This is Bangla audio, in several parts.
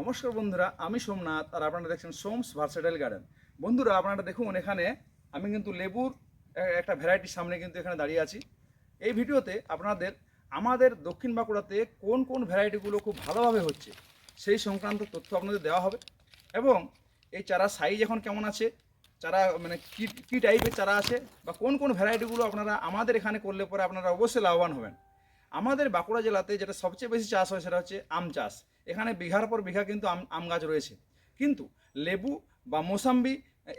নমস্কার বন্ধুরা, আমি সোমনাথ আর আপনারা দেখছেন সোমস ভার্সেটাইল গার্ডেন বন্ধুরা, আপনারা দেখুন এখানে আমি কিন্তু লেবুর একটা ভ্যারাইটির সামনে কিন্তু এখানে দাঁড়িয়ে আছি। এই ভিডিওতে আপনাদের আমাদের দক্ষিণ বাঁকুড়াতে কোন কোন ভ্যারাইটিগুলো খুব ভালোভাবে হচ্ছে সেই সংক্রান্ত তথ্য আপনাদের দেওয়া হবে এবং এই চারা সাইজ এখন কেমন আছে, চারা মানে কী কী টাইপের চারা আছে বা কোন কোন ভ্যারাইটিগুলো আপনারা আমাদের এখানে করলে পরে আপনারা অবশ্যই লাভবান হবেন। আমাদের বাঁকুড়া জেলাতে যেটা সবচেয়ে বেশি চাষ হয় সেটা হচ্ছে আম চাষ। এখানে বিঘার পর বিঘা কিন্তু আম গাছ রয়েছে। কিন্তু লেবু বা মোসাম্বি,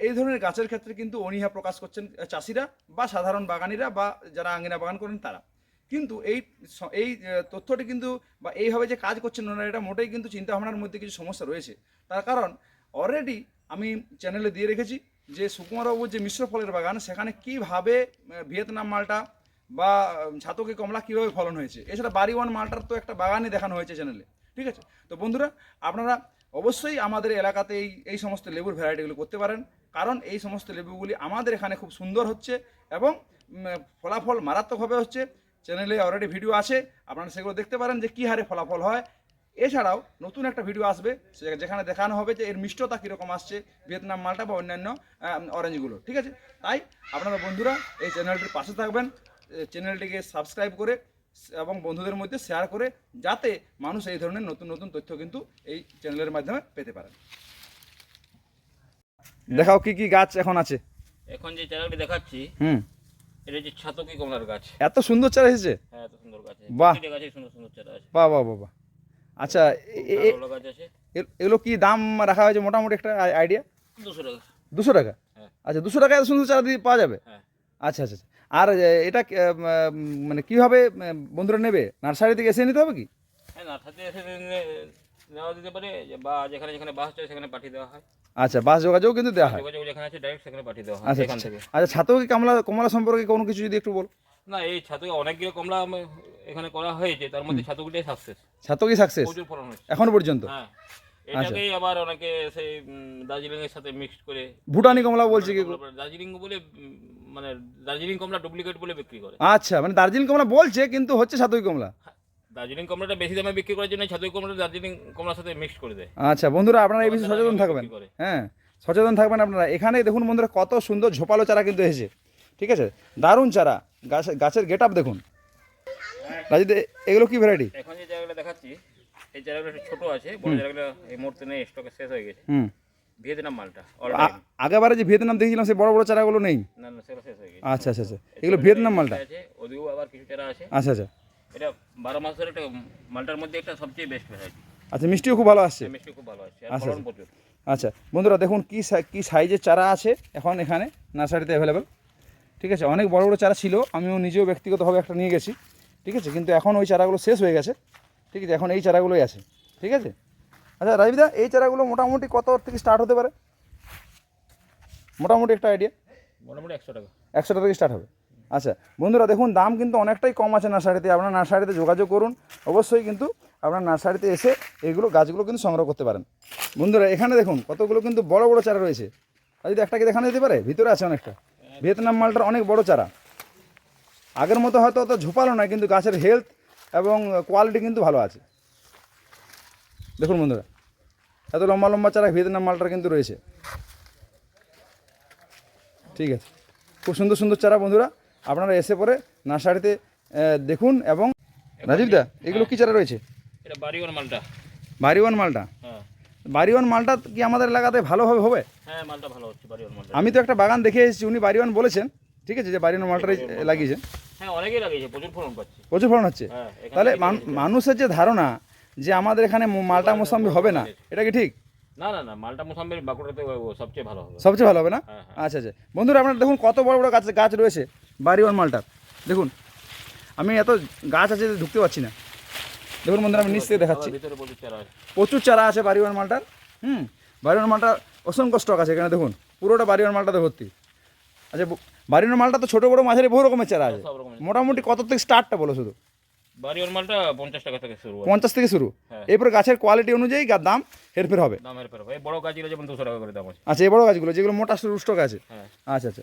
এই ধরনের গাছের ক্ষেত্রে কিন্তু অনীহা প্রকাশ করছেন চাষিরা বা সাধারণ বাগানিরা বা যারা আঙ্গিনা বাগান করেন তারা। কিন্তু এই এই তথ্যটি কিন্তু বা এইভাবে যে কাজ করছেন ওনারা, এটা মোটেই কিন্তু চিন্তাভাবনার মধ্যে কিছু সমস্যা রয়েছে। তার কারণ অলরেডি আমি চ্যানেলে দিয়ে রেখেছি যে সুকুমারবাবুর যে মিশ্র ফলের বাগান, সেখানে কীভাবে ভিয়েতনাম মালটা বা ছাতকি কমলা কীভাবে ফলন হয়েছে। এছাড়া বাড়ি ওয়ান মালটার তো একটা বাগানই দেখানো হয়েছে চ্যানেলে ঠিক আছে? তো বন্ধুরা, আপনারা অবশ্যই আমাদের এলাকাতে এই এই সমস্ত লেবুর ভ্যারাইটিগুলো করতে পারেন। কারণ এই সমস্ত লেবুগুলি আমাদের এখানে খুব সুন্দর হচ্ছে এবং ফলাফল মারাত্মকভাবে হচ্ছে। চ্যানেলে অলরেডি ভিডিও আছে, আপনারা সেগুলো দেখতে পারেন যে কী হারে ফলাফল হয়। এছাড়াও নতুন একটা ভিডিও আসবে যেখানে দেখানো হবে যে এর মিষ্টতা কীরকম আসছে, ভিয়েতনাম মালটা বা অন্যান্য অরেঞ্জগুলো ঠিক আছে? তাই আপনারা বন্ধুরা এই চ্যানেলটির পাশে থাকবেন চ্যানেলটিকে সাবস্ক্রাইব করে এবং বন্ধুদের মধ্যে শেয়ার করে যাতে মানুষ এই ধরনের নতুন নতুন তথ্য কিন্তু এই চ্যানেলের মাধ্যমে পেতে পারেন। দেখাও কি কি গাছ এখন আছে? এখন যে চারাগুলি দেখাচ্ছি হুম। এটা হচ্ছে ছাতকি কমলার গাছ। এত সুন্দর চারা এসেছে? হ্যাঁ এত সুন্দর গাছ আছে। বাহ। গাছে সুন্দর সুন্দর চারা আছে। বাহ বাহ বাহ আচ্ছা গাছ আছে। এগুলো কি দাম রাখা হয়েছে মোটামুটি একটা আইডিয়া দুশো টাকা। দুশো টাকা? হ্যাঁ। আচ্ছা দুশো টাকা এত সুন্দর চারা দিয়ে পাওয়া যাবে? হ্যাঁ। আচ্ছা আচ্ছা আচ্ছা। আর এটা মানে কীভাবে বন্ধুরা নেবে? নার্সারি থেকে এসে নিতে হবে কি? হ্যাঁ নার্সারিতে এসে নেওয়া যেতে পারে বা যেখানে যেখানে বাস চাই সেখানে পাঠিয়ে দেওয়া হয়। আচ্ছা বাস যোগাযোগ কিন্তু দেওয়া হয়। যোগাযোগ যেখানে আছে ডাইরেক্ট সেখানে পাঠিয়ে দেওয়া হয় আচ্ছা এখান আচ্ছা থেকে। আচ্ছা ছাতেও কি কমলা কমলা সম্পর্কে কোনো কিছু যদি একটু বল? না এই ছাতুকে অনেকগুলো কমলা এখানে করা হয়েছে তার মধ্যে ছাতুগুলোই সাকসেস ছাতও সাকসেস প্রচুর ফলন হচ্ছে এখনও পর্যন্ত? হ্যাঁ আচ্ছা। এটাকেই আবার অনেকে সেই দার্জিলিং এর সাথে মিক্সড করে ভুটানি কমলা বলছে কি? দার্জিলিং বলে মানে দার্জিলিং কমলা ডুপ্লিকেট বলে বিক্রি করে। আচ্ছা মানে দার্জিলিং কমলা বলছে কিন্তু হচ্ছে ছাতুই কমলা। দার্জিলিং কমলাটা বেশি দামে বিক্রি করার জন্য ছাতুই কমলাটা দার্জিলিং কমলার সাথে মিক্স করে দেয়। আচ্ছা বন্ধুরা আপনারা এই বিষয়ে সচেতন থাকবেন। হ্যাঁ সচেতন থাকবেন আপনারা। এখানে দেখুন বন্ধুরা কত সুন্দর ঝোপালো চারা কিন্তু এসেছে। ঠিক আছে? দারুণ চারা। গাছ গাছের গেট আপ দেখুন রাজিদ এগুলো কি ভ্যারাইটি এখন যে জায়গাগুলো দেখাচ্ছি এই জায়গাগুলো একটু ছোট আছে বড় জায়গাগুলো এই মুহূর্তে নেই স্টকে শেষ হয়ে গেছে। হুম। ভিয়েতনাম মালটা আগেবারে যে ভিয়েতনাম দেখছিলাম সেই বড় বড় চারাগুলো নেই। না না সেগুলো শেষ হয়ে গেছে। আচ্ছা আচ্ছা আচ্ছা। এগুলো ভিয়েতনাম মালটা? আছে ওদিকেও আবার কিছু চারা আছে। আচ্ছা আচ্ছা। এটা বারো মাসের একটা মালটার মধ্যে একটা সবচেয়ে বেস্ট ভ্যারাইটি আচ্ছা মিষ্টিও খুব ভালো আসছে। মিষ্টি খুব ভালো আর আচ্ছা, ফলন আচ্ছা। বন্ধুরা দেখুন কি সা- কি সাইজের চারা আছে এখন এখানে নার্সারিতে অ্যাভেলেবেল ঠিক আছে অনেক বড় বড় চারা ছিল আমিও নিজেও ব্যক্তিগতভাবে একটা নিয়ে গেছি। ঠিক আছে কিন্তু এখন ওই চারাগুলো শেষ হয়ে গেছে। ঠিক আছে এখন এই চারাগুলোই আছে। ঠিক আছে? আচ্ছা রাজবিদা এই চারাগুলো মোটামুটি কত থেকে স্টার্ট হতে পারে? মোটামুটি একটা আইডিয়া মোটামুটি একশো টাকা। একশো টাকা থেকে স্টার্ট হবে। আচ্ছা বন্ধুরা দেখুন দাম কিন্তু অনেকটাই কম আছে নার্সারিতে। আপনার নার্সারিতে যোগাযোগ করুন। অবশ্যই কিন্তু আপনার নার্সারিতে এসে এগুলো গাছগুলো কিন্তু সংগ্রহ করতে পারেন। বন্ধুরা এখানে দেখুন কতগুলো কিন্তু বড় বড় চারা রয়েছে। আর যদি একটা কি দেখানো যেতে পারে? ভিতরে আছে অনেকটা। ভিয়েতনাম মালটার অনেক বড় চারা। আগের মতো হয়তো অত ঝোপালো নয় কিন্তু গাছের হেলথ এবং কোয়ালিটি কিন্তু ভালো আছে। দেখুন বন্ধুরা এত লম্বা লম্বা চারা ভিয়েতনাম মালটার কিন্তু রয়েছে। ঠিক আছে খুব সুন্দর সুন্দর চারা বন্ধুরা আপনারা এসে পরে নার্সারিতে দেখুন এবং রাজীব দা এগুলো কি চারা রয়েছে? এটা বাড়িওয়ান মালটা। বাড়িওয়ান মালটা? হ্যাঁ। বাড়িওয়ান মালটা কি আমাদের এলাকাতে ভালোভাবে হবে হ্যাঁ মালটা ভালো হচ্ছে বাড়িওয়ান মালটা। আমি তো একটা বাগান দেখে এসেছি উনি বাড়িওয়ান বলেছেন ঠিক আছে যে বাড়িওয়ান মালটাই লাগিয়েছেন। হ্যাঁ অনেকেই লাগিয়েছে প্রচুর ফলন পাচ্ছে। প্রচুর ফলন হচ্ছে। তাহলে মানুষের যে ধারণা যে আমাদের এখানে মালটা মোসাম্বি হবে না। এটা কি ঠিক? না না না মালটা মোসাম্বির বাঁকুড়াতে সবচেয়ে ভালো হবে। সবচেয়ে ভালো হবে না? হ্যাঁ হ্যাঁ। আচ্ছা আচ্ছা। বন্ধুরা আপনারা দেখুন কত বড় বড় গাছ গাছ রয়েছে। বাড়িওয়ান মালটার। দেখুন আমি এত গাছ আছে ঢুকতে পারছি না। দেখুন বন্ধুরা আমি নিচ থেকে দেখাচ্ছি। প্রচুর চারা আছে। চারা মালটার। হুম বাড়িওয়ান মালটার অসংখ্য স্টক আছে এখানে দেখুন। পুরোটা বাড়িওয়ান মালটাতে ভর্তি। আচ্ছা ব- বাড়িওয়ান মালটা তো ছোটো বড়ো মাঝারি বহু রকমের চারা আছে। মোটামুটি কত থেকে স্টার্টটা বলো শুধু? বাড়িওয়ান মালটা পঞ্চাশ টাকা থেকে শুরু আছে। পঞ্চাশ থেকে শুরু? হ্যাঁ। এরপরে গাছের কোয়ালিটি অনুযায়ী গা- দাম হেরফের হবে। দামের পর এই বড় গাছগুলো যেমন দুশো টাকা করে দাম আছে। আচ্ছা এই বড় গাছগুলো যেগুলো মোটা রুষ্টক আছে। হ্যাঁ। আচ্ছা আচ্ছা।